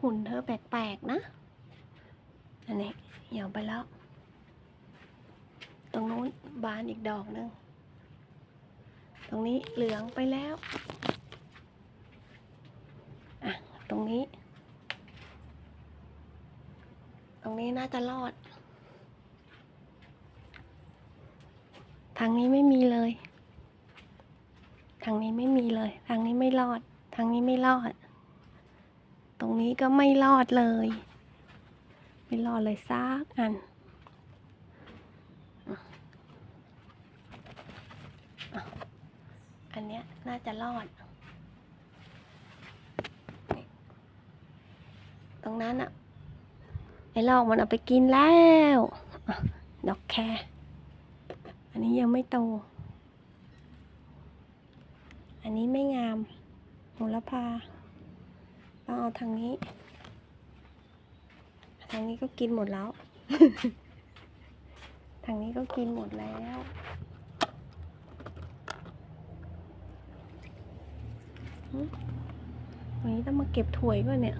หุ่นเธอแปลกๆนะ อันนี้เหี่ยวไปแล้ว ตรงนู้นบานอีกดอกหนึง ตรงนี้เหลืองไปแล้ว อะ ตรงนี้ ตรงนี้น่าจะรอด ทางนี้ไม่มีเลย ทางนี้ไม่มีเลย ทางนี้ไม่รอด ทางนี้ไม่รอด ตรงนี้ก็ไม่รอดเลย ไม่รอดเลยซักอันอันเนี้ยน่าจะรอด ตรงนั้นอะไอ้ลอกมันเอาไปกินแล้วดอกแครอันนี้ยังไม่โต อันนี้ไม่งามโหระพา ต้องเอาทางนี้ ทางนี้ก็กินหมดแล้ว ทางนี้ก็กินหมดแล้ววันนี้ต้องมาเก็บถั่วยก่อนเนี่ย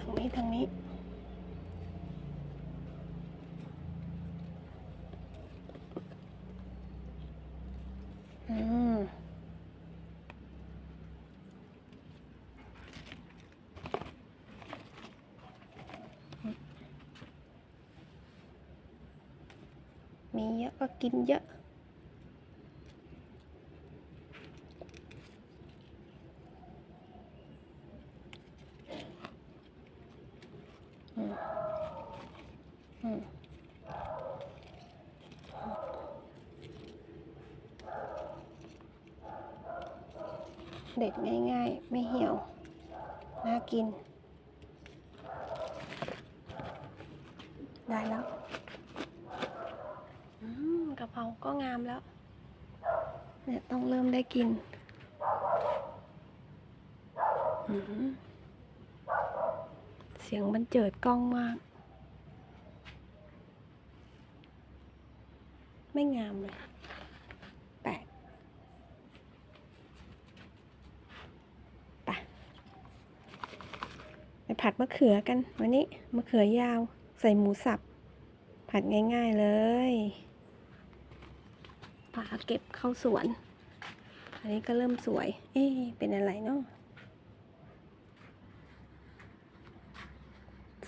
ทางนี้ทางนี้ อืม มีเยอะ กินเยอะอืมอืมเด็ดง่ายๆ ไม่เหี่ยว น่ากิน ได้แล้ว เพราก็งามแล้ว เนี่ยต้องเริ่มได้กินเสียงมันเจิดกล้องมาก ไม่งามเลย แปลกไปไปผัดมะเขือกัน วันนี้มะเขือยาวใส่หมูสับ ผัดง่ายๆเลย ปลาเก็บเข้าสวน อันนี้ก็เริ่มสวย เอ๊เป็นอะไรเนาะ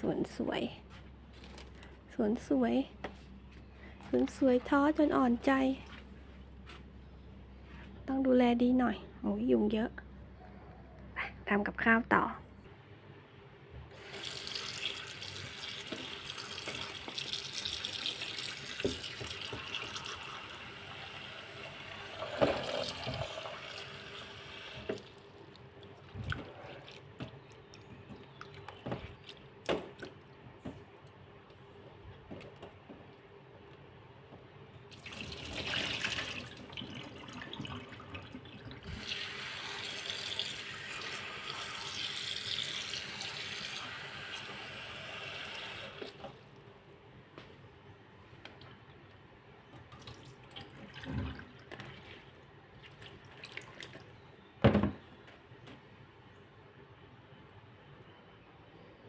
สวนสวย สวนสวย สวนสวยท้อจนอ่อนใจ ต้องดูแลดีหน่อย โอ้ยยุงเยอะไปทำกับข้าวต่อ อ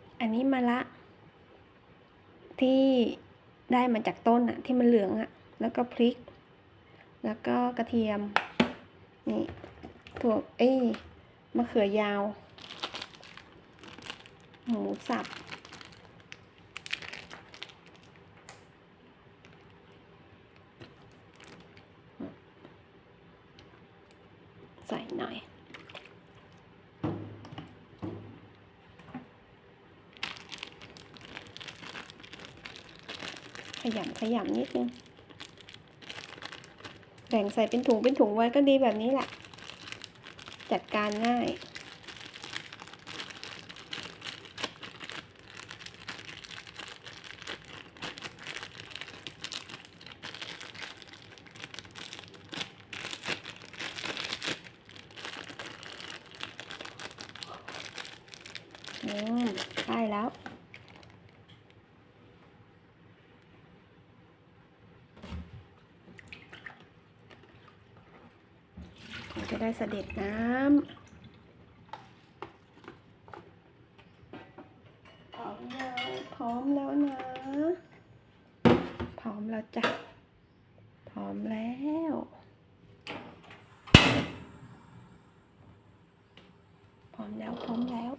ั นนี้มะละที่ได้มาจากต้นอะที่มันเหลืองอะแล้วก็พริก แล้วก็กระเทียม นี่ถั่วเอ้มะเขือยาว หมูสับ ใส่หน่อย ข ยำขยำนิดนึงแบ่งใส่เป็นถุงเป็นถุงไว้ก็ดีแบบนี้แหละ จัดการง่าย อืมได้แล้ว พ เรา จะได้เสด็จน้ำพร้อมยังพร้อมแล้วนะ พร้อมแล้วจ้ะ พร้อมแล้ว พร้อมแล้ว พร้อมแล้ว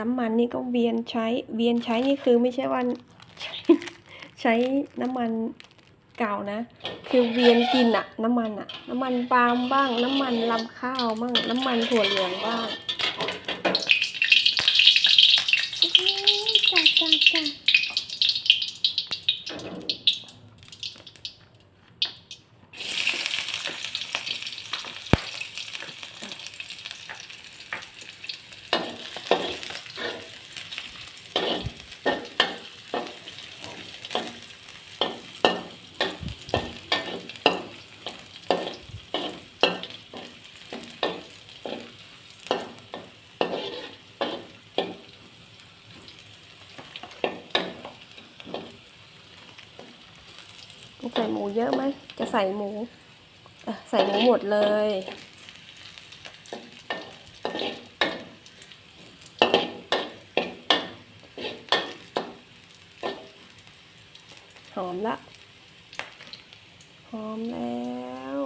น้ำมันนี่ก็เวียนใช้ เวียนใช้นี่คือไม่ใช่ว่าใช้ใช้น้ำมันเก่านะ คือเวียนกินอะน้ำมันอะน้ำมันปาล์มบ้าง น้ำมันลำข้าวบ้างน้ำมันถั่วเหลืองบ้างโอ้ยจ้าจ้าจ้าใส่หมู เยอะไหม จะใส่หมูใส่หมูหมดเลย หอมละ หอมแล้ว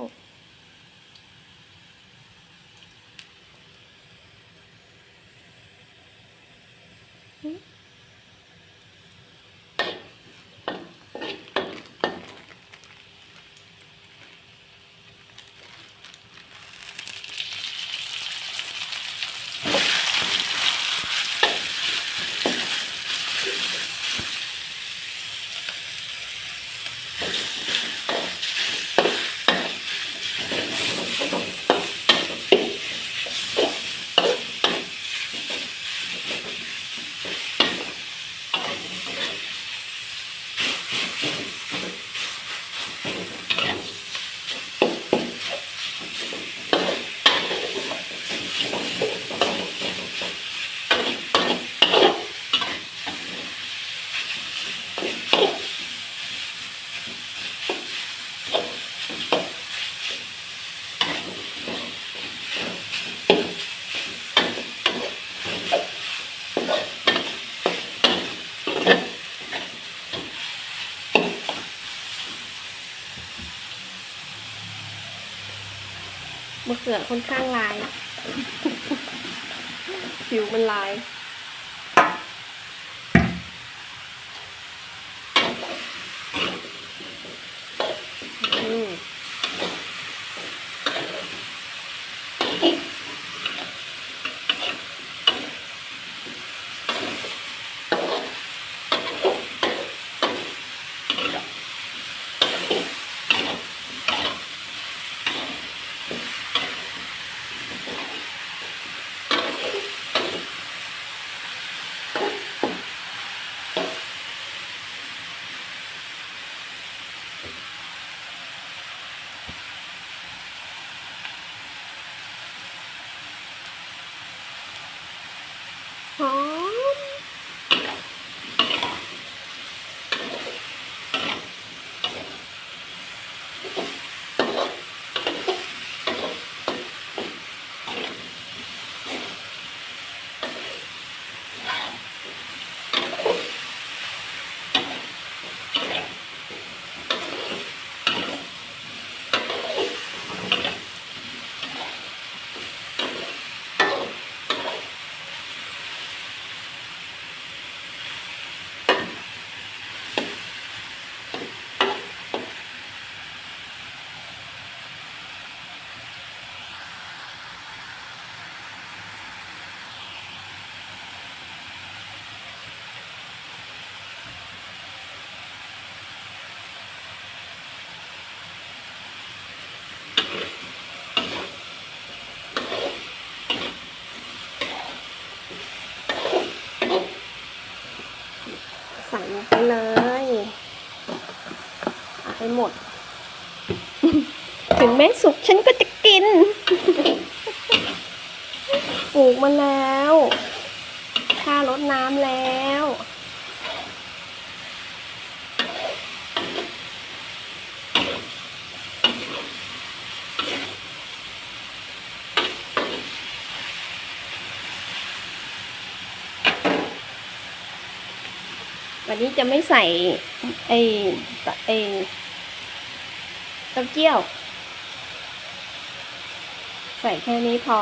มะเขือค่อนข้างลาย ผิวมันลาย หมด ถึงแม้สุกฉันก็จะกิน ปลูกมาแล้วค่ารดน้ำแล้ววันนี้จะไม่ใส่ไอ้ไอ้ เต้าเจี้ยว ใส่แค่นี้พอ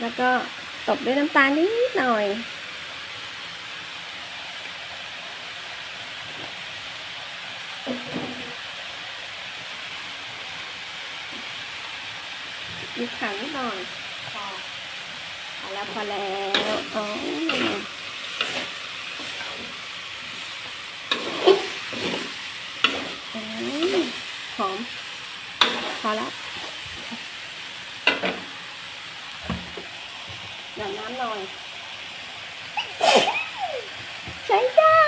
แล้วก็ตบด้วยน้ำตาลนิดหน่อย มีขังนิดหน่อยพอพอแล้วพอแล้วอ๋ออืมหอมพอแล้วหน่อยน้ำหน่อย ใช้ได้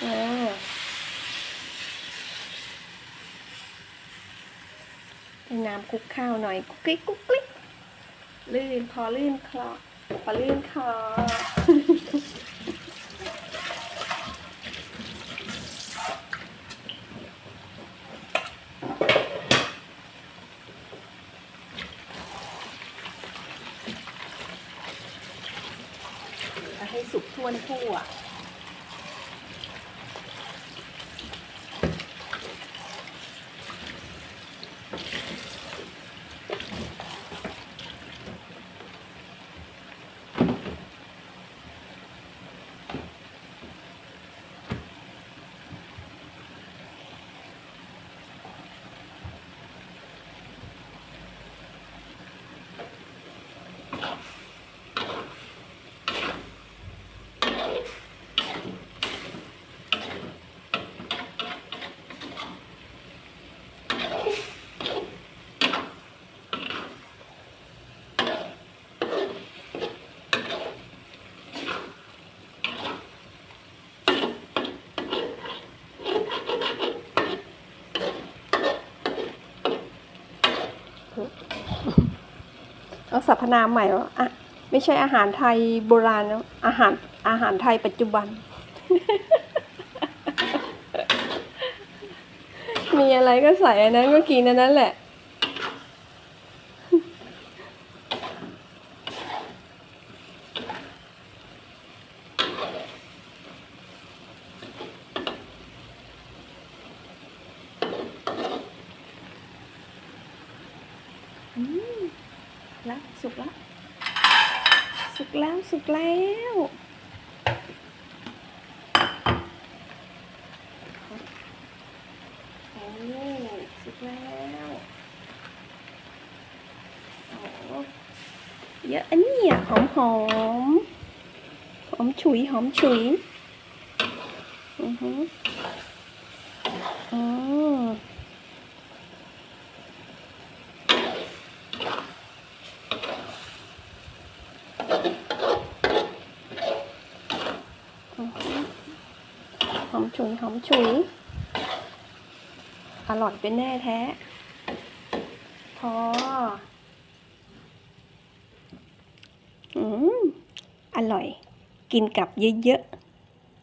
เออ ให้ น้ำคลุกข้าวหน่อยกุ๊กกิ๊กกุ๊กกิ๊กลื่นพอลื่นคลอพอลื่นคอเอให้สุกทั่วทั่ว เอาสรรพนามใหม่ว่าอะไม่ใช่อาหารไทยโบราณแล้วอาหารอาหารไทยปัจจุบัน มีอะไรก็ใส่อันนั้นก็กินอันนั้นแหละ อืมแล้วสุกแล้ว สุกแล้วสุกแล้ว โอ้สุกแล้วโอ้เยอะอันนี้อะหอมหอมหอมฉุยหอมฉุยอือฮึอืมหอมฉุยหอมฉุย อร่อยเป็นแน่แท้พออืมอร่อย กินกับเยอะ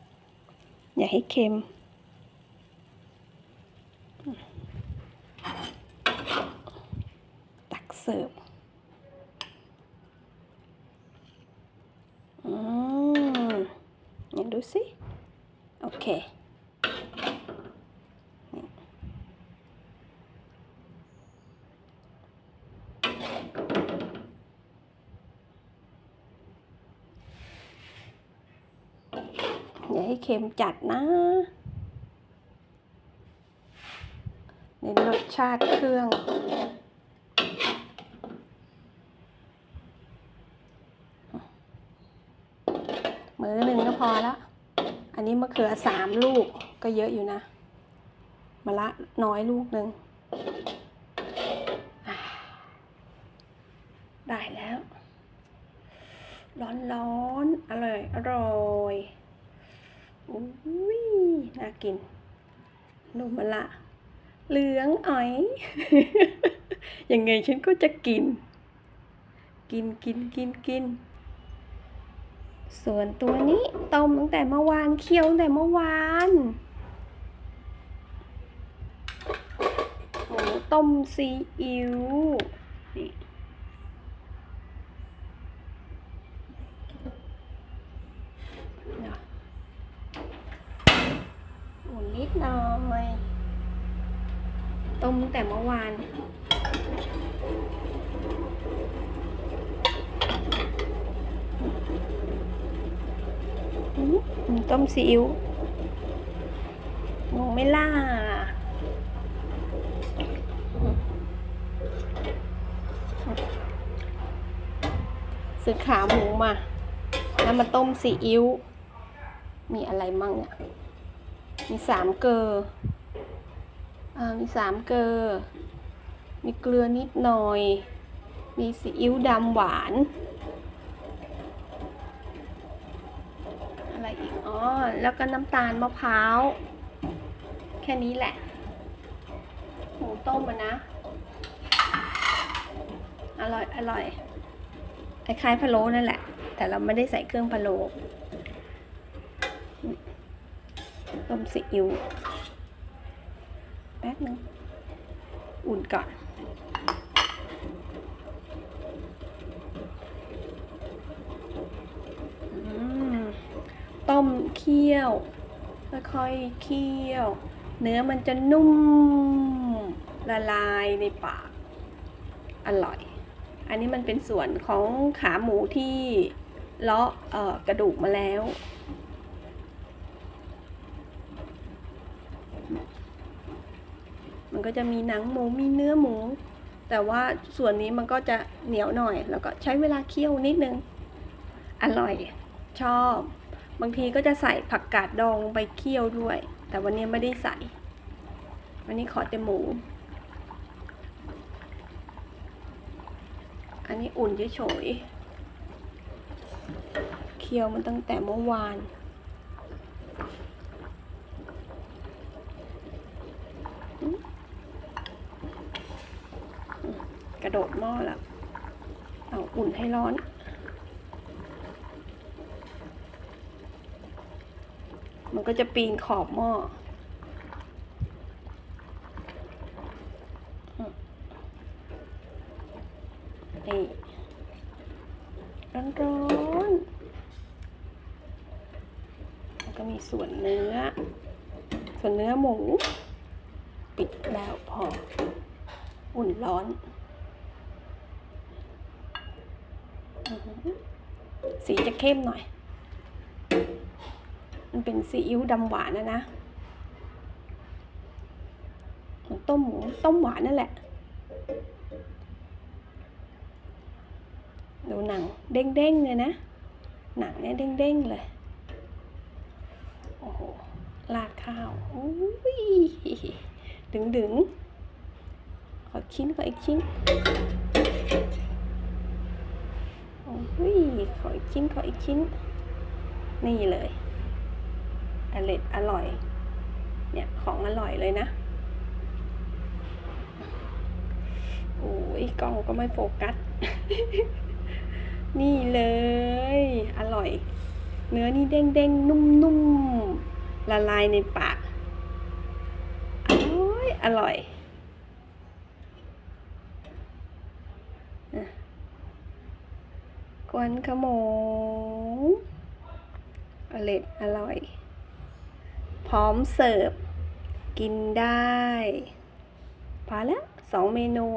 ๆ อย่าให้เค็ม ตักเสิร์ฟอืมไหนดูสิ โอเค อย่าให้ เค็มจัดนะ เน้นรสชาติเครื่อง มือหนึ่งก็พอแล้ว อันนี้มะเขือสามลูกก็เยอะอยู่นะมะละน้อยลูกหนึ่งได้แล้ว ร้อนร้อนๆอร่อย อร่อยอุ้ยน่า กินดูมละ เหลืองอ๋อย ยังไงฉันก็จะกิน กินกินกินกิน ส่วนตัวนี้ต้มตั้งแต่เมื่อวานเคี่ยวตั้งแต่เมื่อวานโอ้ต้มซีอิ๊วนี่เนาะอุ่นนิดหน่อยต้ มตั้งแต่เมื่อวาน ต้มซีอิ๊วงงไม่ล่ะซื้อขาหมูมา แล้วมาต้มซีอิ๊ว มีอะไรมั่งเนี่ย มีสามเกลออ่า มีสามเกลือ มีเกลือนิดหน่อย มีซีอิ๊วดำหวาน อะไรอีก อ๋อ แล้วก็น้ำตาลมะพร้าว แค่นี้แหละ หมูต้มอะนะ อร่อย อร่อยคล้ายๆพะโล้นั่นแหละ แต่เราไม่ได้ใส่เครื่องพะโล้ต้มซีอิ๊ว ป๊บนึง อุ่นก่อน ต้มเคี่ยว ค่อยๆเคี่ยว เนื้อมันจะนุ่มละลายในปาก อร่อย อันนี้มันเป็นส่วนของขาหมูที่เลาะกระดูกมาแล้ว มัน ก็จะมีหนังหมูมีเนื้อหมู แต่ว่าส่วนนี้มันก็จะเหนียวหน่อย แล้วก็ใช้เวลาเคี่ยวนิดนึง อร่อยชอบ บางทีก็จะใส่ผักกาดดองลงไปเคี่ยวด้วย แต่วันนี้ไม่ได้ใส่ วันนี้ขอแต่หมู อันนี้อุ่นเฉยๆเคี่ยวมันตั้งแต่เมื่อวาน อืมอืมกระโดด หม้อแล้วเอาอุ่นให้ร้อนมันก็จะปีนขอบหม้อ นี่ ร้อนร้อนๆแล้วก็มีส่วนเนื้อ ส่วนเนื้อหมู ปิดแล้วพอ อุ่นร้อนอื้อหือ สีจะเข้มหน่อย มันเป็นซีอิ๊วดำหวานนะนะเหมือนต้มหมูต้มหวานนั่นแหละ ดูหนังเด้งๆเลยนะ หนังเนี่ยเด้งๆเลย โอ้โหราดข้าวอุ้ยดึงดึงๆขอชิ้นขออีกชิ้น อ้ยขออีกชิ้นขออีกชิ้น นี่เลยอร่อยอร่อย เนี่ยของอร่อยเลยนะโอ้ยกล้องก็ไม่โฟกัส นี่เลย อร่อย เนื้อนี่เด้งเด้งๆนุ่มๆละลายในปาก อร่อยอร่อยอะก วนขโมงอร่อยอร่อย พร้อมเสิร์ฟ กินได้ พอแล้วสองเมนู